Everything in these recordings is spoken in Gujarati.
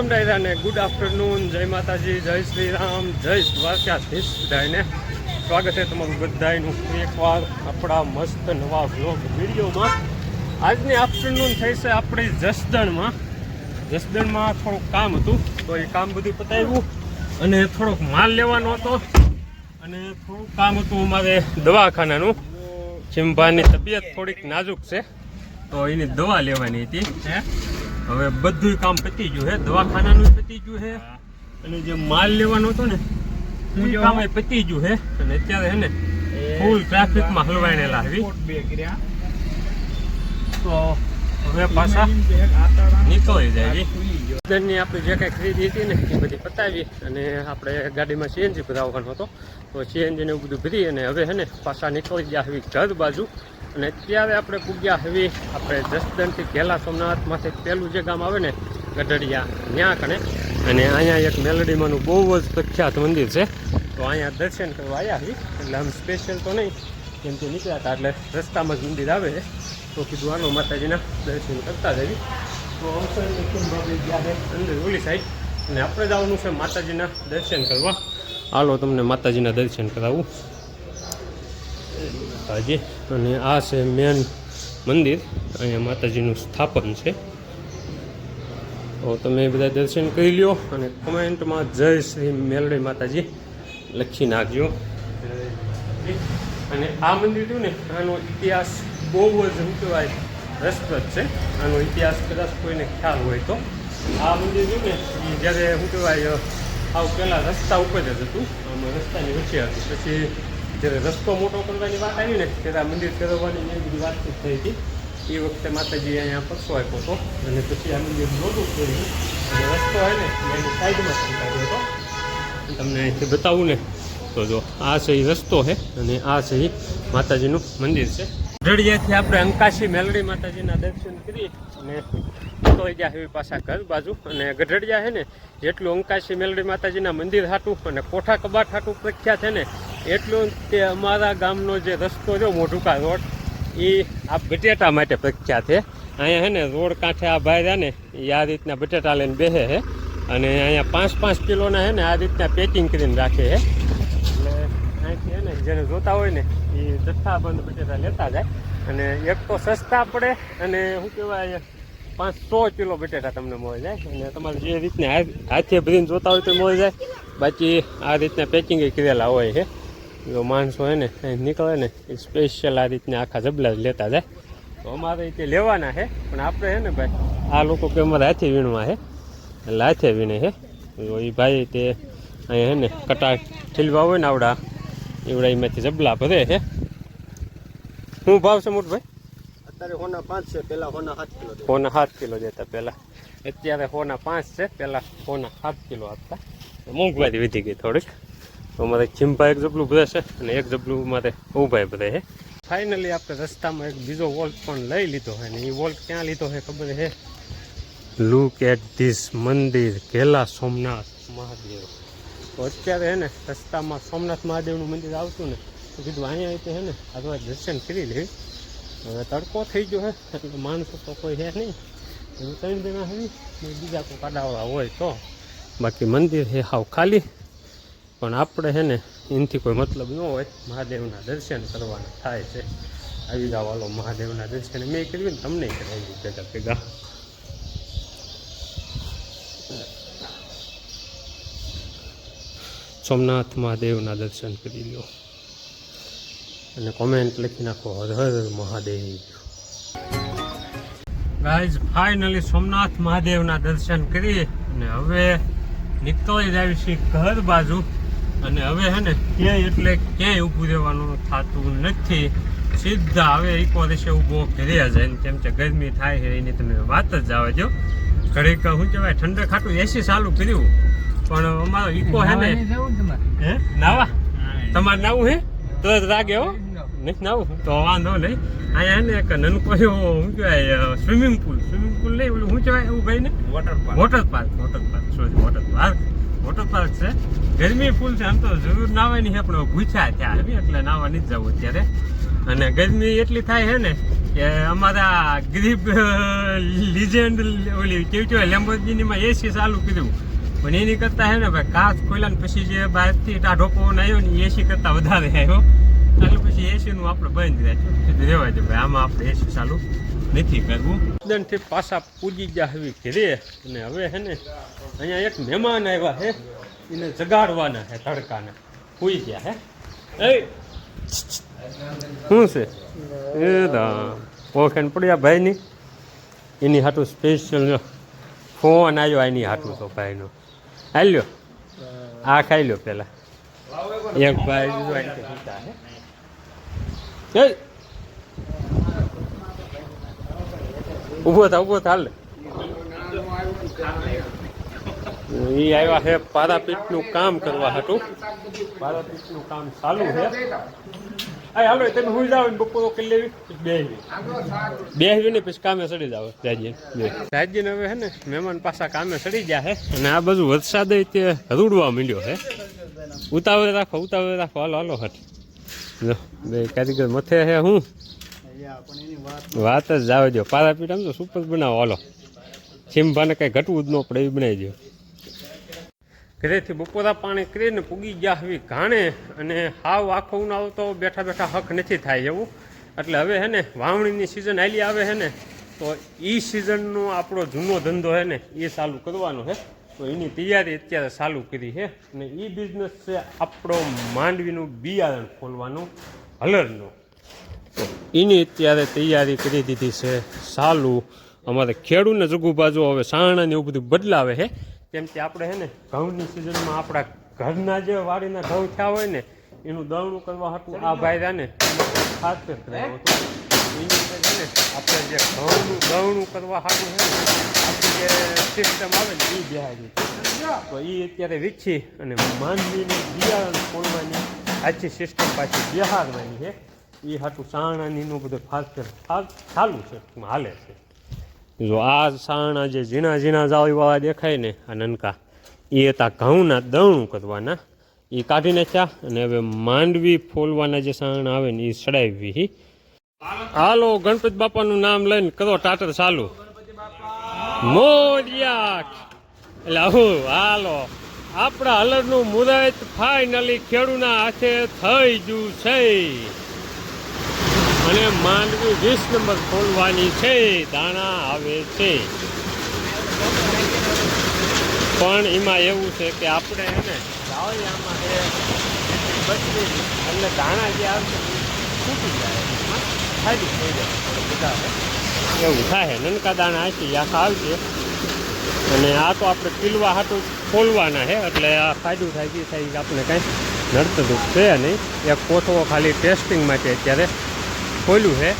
ડાયરાને ગુડ આફ્ટરનૂન જય માતાજી, જય શ્રી રામ, જય દ્વારકાધીશ બધાને સ્વાગત છે તમારું બધાનું એકવાર આપણા મસ્ત નવા વ્લોગ વિડીયોમાં. આજની આફ્ટરનૂન થઈ છે આપણી જસદણમાં. જસદણમાં થોડુંક કામ હતું, તો એ કામ બધું પતાવ્યું અને થોડોક માલ લેવાનો હતો. અને થોડુંક કામ હતું અમારે દવાખાનાનું. ચિંભાની તબિયત થોડીક નાજુક છે, તો એની દવા લેવાની હતી. હવે બધું કામ પતી ગયું છે દવાખાનાનું પતી ગયું છે અને જે માલ લેવાનો હતો ને એ કામ પતી ગયું છે અને અત્યારે છે ને ફૂલ ટ્રાફિકમાં હલવાણેલા આવી તો હવે પાછા નીકળી જે કાંઈ ખરીદી હતી ને એ બધી પતાવી અને આપણે ગાડીમાં સીએનજી ભરાવવાનો હતો. તો સીએનજી ને એવું બધું ભરી અને હવે ને પાછા નીકળી ગયા હવે ઘર બાજુ. અને અત્યારે આપણે પૂગ્યા હવે આપણે જસદનથી ઘેલા સોમનાથમાંથી પહેલું જે ગામ આવે ને, ગઢડિયા ત્યાં કણે અને અહીંયા એક મેલડીમાંનું બહુ જ પ્રખ્યાત મંદિર છે. તો અહીંયા દર્શન કરવા આવ્યા છીએ એટલે આમ સ્પેશિયલ તો નહીં. કેમ કે નીકળ્યા હતા એટલે રસ્તામાં જ મંદિર આવે. તો કીધું આનો માતાજીના દર્શન કરતા જવી તો અવસર ગયા છે? અંદર ઓલી સાઈડ. અને આપણે જવાનું છે માતાજીના દર્શન કરવા. હાલો તમને માતાજીના દર્શન કરાવું. માતાજી, અને આ છે મેન મંદિર. અહીંયા માતાજીનું સ્થાપન છે. તો તમે બધા દર્શન કરી લ્યો અને કોમેન્ટમાં જય શ્રી મેલડી માતાજી લખી નાખજો. અને આ મંદિર રહ્યું ને, આનો ઇતિહાસ બહુ જ શું કહેવાય, રસપ્રદ છે. આનો ઇતિહાસ કદાચ કોઈને ખ્યાલ હોય તો. આ મંદિર રહ્યું ને, એ જ્યારે શું કહેવાય, આવું પહેલાં રસ્તા ઉપર જ હતું. આમાં રસ્તાની વચ્ચે હતું. પછી જ્યારે રસ્તો મોટો કરવાની વાત આવી ને, ત્યારે આ મંદિર ફેરવવાની એ બધી વાતચીત થઈ હતી. એ વખતે માતાજી અહીંયા પરસો આપ્યો હતો. અને પછી આ મંદિર મોટું કર્યું અને રસ્તો હોય ને એની સાઈડમાં સંકાળ્યો હતો. તમને અહીંથી બતાવું ને, તો જો આ છે એ રસ્તો છે, અને આ છે માતાજીનું મંદિર છે. ગઢડિયાથી આપણે અંકાશી મેલડી માતાજીના દર્શન કરી અને નીકળી ગયા એવી પાછા ઘર બાજુ. અને ગઢડિયા છે ને, જેટલું અંકાશી મેલડી માતાજીના મંદિર હાટું અને કોઠા કબાટ હાટું પ્રખ્યાત છે ને, એટલું તે અમારા ગામનો જે રસ્તો રહ્યો મોઢુકા રોડ, એ આ બટેટા માટે પ્રખ્યાત છે અહીંયા છે ને, રોડ કાંઠે આ ભાઈ રહ્યા ને, એ આ રીતના બટેટા લઈને બેસે છે અને અહીંયા પાંચ પાંચ કિલોના છે ને, આ રીતના પેકિંગ કરીને રાખે છે એટલે અહીંથી છે ને, જેને જોતા હોય ને જથ્થાબંધ બટેટા લેતા જાય. અને એક તો સસ્તા પડે અને શું કહેવાય પાંચ સો કિલો બટેટા તમને મળી જાય. અને તમારે જે રીતના હાથ- ભરીને જોતા હોય તો મળી જાય. બાકી આ રીતના પેકિંગ કરેલા હોય છે. જો માણસો હે ને નીકળે ને, એ સ્પેશિયલ આ રીતના આખા જબલા લેતા જાય. તો અમારે તે લેવાના છે. પણ આપણે હે ને ભાઈ, આ લોકો કે અમારે હાથે વીણવા છે. એટલે હાથે વીણે છે. એ ભાઈ તે અહીંયા હે ને કટા ઠીલવા હોય ને આવડા એવડા એમાંથી જબલા ભરે છે. શું ભાવ છે મોટભાઈ અત્યારે હોના પાંચ છે પેલા હોના સાત કિલો. હોના સાત કિલો દેતા પહેલાં અત્યારે હોના પાંચ છે પહેલાં હોના સાત કિલો આપતા. મોંઘવારી વધી ગઈ થોડીક. તો મારે ચિંપા એક જબલું ભરે છે અને એક જબલું મારે ઉભાઈ ભરે છે. ફાઇનલી આપણે રસ્તામાં એક બીજો વોલ્ટ પણ લઈ લીધો છે ને એ વોલ્ટ ક્યાં લીધો છે ખબર છે? લુક એટ ધીસ મંદિર. કેલા સોમનાથ મહાદેવ. તો અત્યારે હે ને રસ્તામાં સોમનાથ મહાદેવનું મંદિર આવતું ને, તો કીધું અહીંયા આવી હે ને અથવા દર્શન કરી લેવી હવે તડકો થઈ ગયો હે એટલે માણસો તો કોઈ હે નહીં. એવું ત્રણ જણા હવી ને બીજા કોઈ કાઢાવડા હોય તો. બાકી મંદિર હે હાવ ખાલી. પણ આપણે હે ને, એનાથી કોઈ મતલબ ન હોય, મહાદેવના દર્શન કરવાના થાય છે. આવી જાવ મહાદેવના દર્શન. મેં કર્યું ને, તમને કરાવી ભેગા ભેગા. સોમનાથ મહાદેવના દર્શન કરી લો અને કોમેન્ટ લખી નાખો હર હર મહાદેવ. ગાઈઝ ફાઇનલી સોમનાથ મહાદેવના દર્શન કરી અને હવે નીકળી જાય છે ઘર બાજુ. અને હવે હે ને ક્યાંય એટલે ક્યાંય ઊભું રહેવાનું થતું નથી. સીધા હવે એક વર્ષે ઊભો ઘરે જાય ને કેમ કે ગરમી થાય છે એની તમે વાત જ આવે જો ઘરે શું કહેવાય ઠંડક ખાટું એસી ચાલુ કર્યું. પણ અમારો ઈકો હે ને હે? નાવા? તમારે નાવું હે? તો જ લાગે હો. નહીં નાવું. તો વાંધો નહીં. અહીંયા ને એક નનકો શું કહેવાય સ્વિમિંગ પુલ. સ્વિમિંગ પુલ નહીં ઓલું શું કહેવાય એવું ભાઈ ને water park water park water park sorry water park water park છે. ગરમી ફૂલ છે આમ તો જરૂર નાવાની છે પણ ભૂછા ત્યાં આવી એટલે નાવા નહીં જવું અત્યારે. અને ગરમી એટલી થાય છે ને કે અમારા ગરીબ લિજેન્ડ ઓલી કેવી કહેવાય લેમ્બોર્ગિનીમાં એસી ચાલુ કર્યું. પણ એની કરતાં હે ને ભાઈ કાચ ખોલ્યા ને પછી જે બહારથી ટાઢો પવન આવ્યો ને એસી કરતાં વધારે આવ્યો ચાલુ પછી એસીનું આપણે બંધ રાખ્યું કીધું રહેવા દે ભાઈ, આમાં આપણે એસી ચાલુ નથી કરવું. દનથી પાછા પૂજી ગયા હવે ઘેરે. અને હવે હે ને, અહીંયા એક મહેમાન આવ્યા હે. એને જગાડવાના હે તડકાને. પૂઈ ગયા હે. એ! શું છે? એ ઓળખાણ પડ્યા ભાઈની. એની હાટું સ્પેશિયલ ફોન આવ્યો એની હાટું તો ભાઈનો. હાલ્યો? આ ખાઈ લ્યો પેલા. એક ભાઈ ઊભો થા ઊભો થા, હાલ. એ આવ્યા છે પારાપીઠનું કામ કરવા હતું પારાપીઠનું કામ ચાલુ છે આ હાલો તમે હું જાવ ને બપોરો કરી લેવી બેહવી બેહવી ને પછી કામે ચડી જાવ જાજી જાજી હવે હે ને મહેમાન પાછા કામે ચડી ગયા હે. અને આ બધું વરસાદ તે રૂડવા માંડ્યો હે. ઉતાવળે રાખો ઉતાવળે રાખો હાલો હાલો હટ. જો બે કારીગર મથે હે હું. વાત જ જાવ દો પારાપીઠ આમ તો સુપર બનાવો હાલો. સિંભાને કઈ ઘટવું જ ન પડે એ બનાવી દો ઘરેથી બપોરા પાણી કરીને પૂગી ગયા હવે ઘાણે અને હાવ આખો ઉનાળો તો બેઠા બેઠા હક નથી થાય એવું. એટલે હવે હે ને વાવણીની સિઝન આલી આવે છે ને, તો એ સિઝનનો આપણો જૂનો ધંધો છે ને, એ ચાલુ કરવાનો છે તો એની તૈયારી અત્યારે ચાલુ કરી છે અને એ બિઝનેસ છે આપણો માંડવીનું બિયારણ ખોલવાનું, હલરનું. એની અત્યારે તૈયારી કરી દીધી છે ચાલુ અમારે ખેડૂને જગુ બાજુ હવે સાણાને એવું બધું બદલાવે છે કેમ કે આપણે હે ને ઘઉંની સિઝનમાં આપણા ઘરના જે વાડીના ઘઉં થયા હોય ને એનું દળણું કરવા હતું આ ભાઈ ને ખાસ ફેર કરાવ્યો હતો. એની અંદર છે ને આપણે જે ઘઉંનું દળણું કરવા હાટું છે ને આપણી જે સિસ્ટમ આવે ને એ બિહારી. તો એ અત્યારે વીછી અને માનવીની બિયારણ ખોલવાની આછી સિસ્ટમ પાછી બિહારવાની છે એ હાટું સાણાનીનું બધું ફાસ્ટ ચાલુ છે હાલે છે. જો આ સાણા જે ઝીણા ઝીણા જાળીવાળા દેખાય ને આ નનકા એ હતા ઘઉંના દણું કરવાના એ કાઢી નાખ્યા અને હવે માંડવી ફોલવાના જે સાણ આવે ને એ સડાવી હાલો, ગણપતિ બાપાનું નામ લઈને કરો ટાટર ચાલુ. મોરિયા એટલે આવું હાલો. આપણા હલરનું મુરત ફાઇનલી ખેડૂના હાથે થઈ ગયું છે. અને માંડવી વીસ નંબર ખોલવાની છે, દાણા આવે છે. પણ એમાં એવું છે કે આપણે એને જાવૈયામાં એ બચી એટલે દાણા જે આવશે એ છૂટી જાય. ખાલી થઈ બધા એવું થાય. નનકા દાણા આવી આખા આવશે અને આ તો આપણે પીલવા હાટું ખોલવાના છે, એટલે આ ફાયદો થાય થાય આપણે કાંઈ નડતરૂપ છે નહીં. એક કોથવો ખાલી ટેસ્ટિંગ માટે અત્યારે ખોલ્યું છે.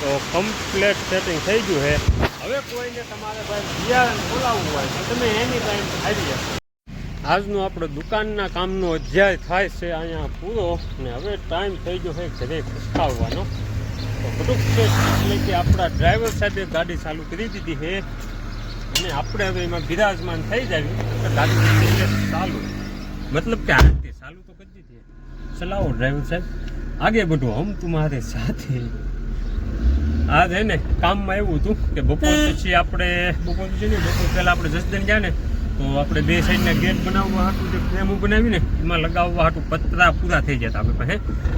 તો કમ્પ્લેટ સેટિંગ થઈ ગયું છે. હવે કોઈને તમારે ભાઈ બિયારણ બોલાવવું હોય તો તમે એની ટાઈમ આવી જશો આજનો આપણો દુકાનના કામનો અધ્યાય થાય છે, અહીંયા પૂરો. અને હવે ટાઈમ થઈ ગયો છે ઘરે ખસકાવવાનો. તો છે, એટલે કે આપણા ડ્રાઈવર સાહેબે ગાડી ચાલુ કરી દીધી છે. અને આપણે હવે એમાં બિરાજમાન થઈ જાય તો ગાડી ચાલુ. મતલબ કે દીધી ચલાવો ડ્રાઈવર સાહેબ. આગે બધો હમ તુમારે સાથે. આ છે ને કામમાં એવું હતું કે બપોર પછી આપણે બપોર પછી નહીં બપોર પહેલાં આપણે જસદન ગયા ને તો આપણે બે સાઈડના ગેટ બનાવવા હાટું જે ફ્રેમ બનાવીને એમાં લગાવવા હાટું પતરા પૂરા થઈ જતા આપણે પાસે.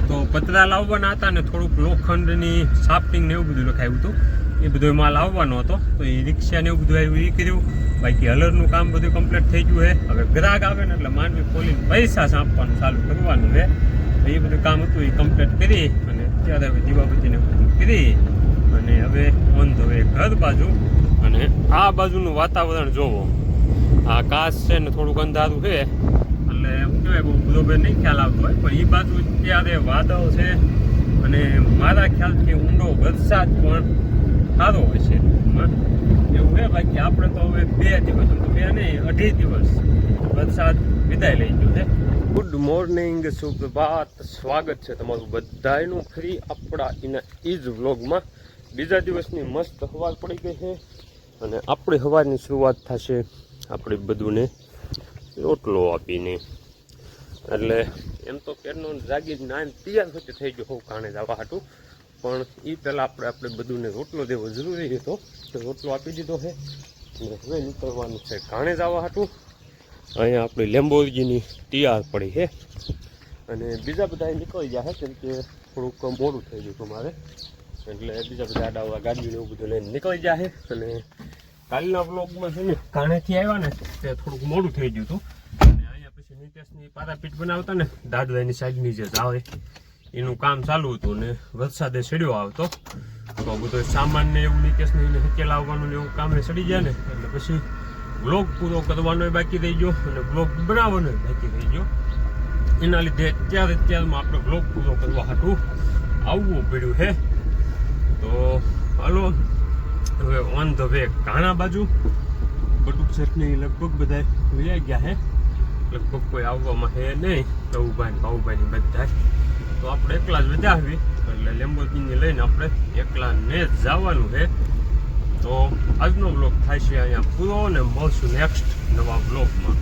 તો પતરા લાવવાના હતા ને થોડુંક લોખંડની સાફ્ટિંગ ને એવું બધું લખાયું હતું. એ બધો માલ આવવાનો હતો. તો એ રિક્ષા ને એવું બધું આવ્યું એ કર્યું. બાકી હલરનું કામ બધું કમ્પ્લીટ થઈ ગયું છે હવે ગ્રાહક આવે ને એટલે માંડવી ખોલીને પૈસા સાંપવાનું ચાલુ કરવાનું છે એ બધું કામ હતું, એ કમ્પ્લીટ કરી અને અત્યારે હવે દીવાબતીને બધું કરી અને હવે ઓન ધ વે ઘર બાજુ. અને આ બાજુનું વાતાવરણ જોવો. આ કાચ છે ને થોડુંક અંધારું છે એટલે એમ કહેવાય બહુ બરોબર નહીં ખ્યાલ આવતો હોય, પણ એ બાજુ અત્યારે વાદળ છે. અને મારા ખ્યાલથી ઊંડો વરસાદ પણ સારો હોય છે. એવું હે બાકી આપણે તો હવે બે દિવસ બે નહીં, અઢી દિવસ વરસાદ વિદાય લઈ ગયો છે. ગુડ મોર્નિંગ સુપ્રભાત. સ્વાગત છે તમારું બધાયનું ફ્રી આપણા એના ઈજ વ્લોગમાં. બીજા દિવસની મસ્ત હવાર પડી ગઈ છે અને આપણી હવારની શરૂઆત થશે આપણે બધુંને રોટલો આપીને. એટલે એમ તો કેરનો જાગી નાન તૈયાર થઈ ગયો હોઉં કાણે જવા હાટું. પણ એ પહેલાં આપણે આપણે બધુંને રોટલો દેવો જરૂરી હતો. તો રોટલો આપી દીધો છે. અને હવે નીકળવાનું છે ઘાણે જવા હતું અહીંયા આપણી લેમ્બોર્ગીની ટીઆર પડી છે. અને બીજા બધા નીકળી ગયા કેમ કે થોડુંક મોડું થઈ ગયું હતું મારે એટલે બીજા બધા આડાવડા ગાડીને એવું બધું લઈને નીકળી છે. અને કાલના બ્લોગમાં છે ને કાણેથી આવ્યા ને તે થોડુંક મોડું થઈ ગયું હતું. અને અહીંયા પછી નીતેશની પારાપીઠ બનાવતા ને દાદરાની સાઈડની જે આવે એનું કામ ચાલુ હતું ને વરસાદે સડ્યો આવતો. તો બધો સામાન ને એવું નિતેશને એને હકે આવવાનું ને એવું કામે સડી જાય ને, એટલે પછી બ્લોગ પૂરો કરવાનો બાકી રહી ગયો અને બ્લોગ બનાવવાનો બાકી રહી ગયો. એના લીધે અત્યારે અત્યારમાં આપણે બ્લોગ પૂરો કરવા હતું આવવું પડ્યું હે. તો હાલો, હવે ઓન ધ વે ઘાણા બાજુ. બટુક શેઠની લગભગ બધા વૈયા ગયા હે. લગભગ કોઈ આવવામાં હે નહીં. રવુભાઈ ને ભાવુભાઈ બધા તો આપણે એકલા જ બધા આવી. એટલે લેમ્બોર્ગિની લઈને આપણે એકલા ને જ જવાનું છે. તો આજનો બ્લોગ થાય છે અહીંયા પૂરો અને મળશું નેક્સ્ટ નવા બ્લોગમાં